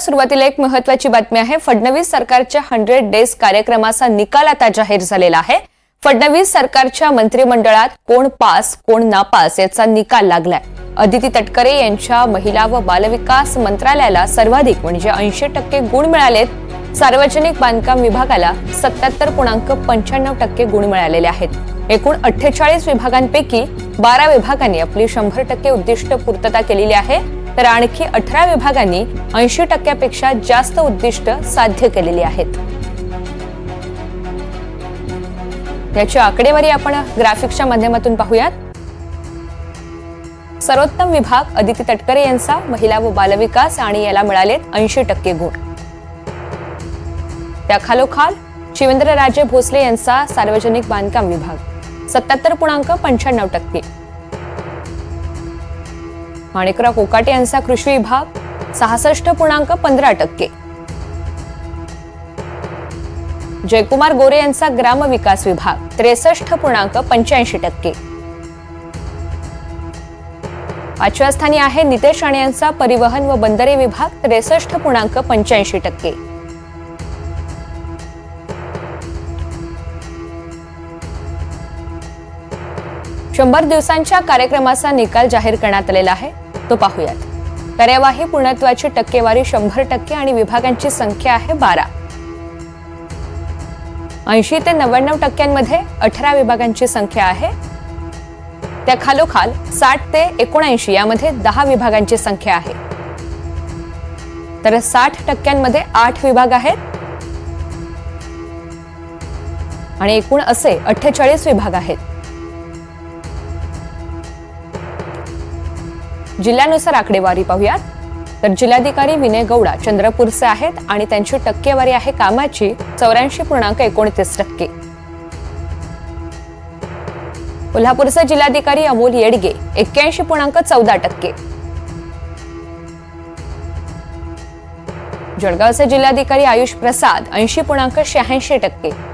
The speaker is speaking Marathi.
सुरुवातीला एक महत्वाची बातमी आहे. फडणवीस सरकारच्या हंड्रेड डेज कार्यक्रमाचा निकाल आता जाहीर झालेला आहे. फडणवीस सरकारच्या मंत्रिमंडळात कोण पास कोण नापास याचा निकाल लागलाय. अदिती तटकरे यांच्या महिला व बालविकास मंत्रालयाला सर्वाधिक म्हणजे ऐंशी टक्के गुण मिळालेत. सार्वजनिक बांधकाम विभागाला सत्याहत्तर पूर्णांक पंच्याण्णव टक्के गुण मिळालेले आहेत. एकूण अठ्ठेचाळीस विभागांपैकी बारा विभागांनी आपली शंभर टक्के उद्दिष्ट पूर्तता केलेली आहे. तर आणखी अठरा विभागांनी ऐंशी टक्क्यापेक्षा जास्त उद्दिष्ट साध्य केलेली आहेत. याची आकडेवारी आपण ग्राफिक्सच्या माध्यमातून पाहूयात. सर्वोत्तम विभाग अदिती तटकरे यांचा महिला व बालविकास आणि याला मिळालेत ऐंशी टक्के गुण. त्या खालोखाल शिवेंद्रराजे भोसले यांचा सार्वजनिक बांधकाम विभाग. सत्याहत्तर पूर्णांक पंच्याण्णव टक्के. माणिकराव कोकाटे यांचा कृषी विभाग सहासष्ट पूर्णांक पंधरा टक्के. जयकुमार गोरे यांचा ग्रामविकास विभाग त्रेसष्ट पूर्णांक पंच्याऐंशी टक्के. पाचव्या स्थानी आहे नितेश राणे यांचा परिवहन व बंदरे विभाग त्रेसष्ट पूर्णांक पंच्याऐंशी टक्के. शंभर दिवसांच्या कार्यक्रमाचा निकाल जाहीर करण्यात आलेला आहे. तो पाहूयात. कार्यवाही पूर्णत्वाची टक्केवारी शंभर टक्के आणि विभागांची संख्या आहे बारा. ऐंशी ते नव्याण्णव टक्क्यांमध्ये अठरा विभागांची संख्या आहे. त्या खालोखाल साठ ते एकोणऐंशी यामध्ये दहा विभागांची संख्या आहे. तर साठ टक्क्यांमध्ये आठ विभाग आहेत. आणि एकूण असे अठ्ठेचाळीस विभाग आहेत. जिल्ह्यानुसार आकडेवारी पाहूयात. तर जिल्हाधिकारी विनय गौडा चंद्रपूरचे आहेत आणि त्यांची टक्केवारी आहे कामाची चौऱ्याऐंशी पूर्णांक एकोणतीस टक्के. कोल्हापूरचे जिल्हाधिकारी अमोल येडगे एक्क्याऐंशी पूर्णांक चौदा टक्के. जळगावचे जिल्हाधिकारी आयुष प्रसाद ऐंशी पूर्णांक शहाऐंशी टक्के.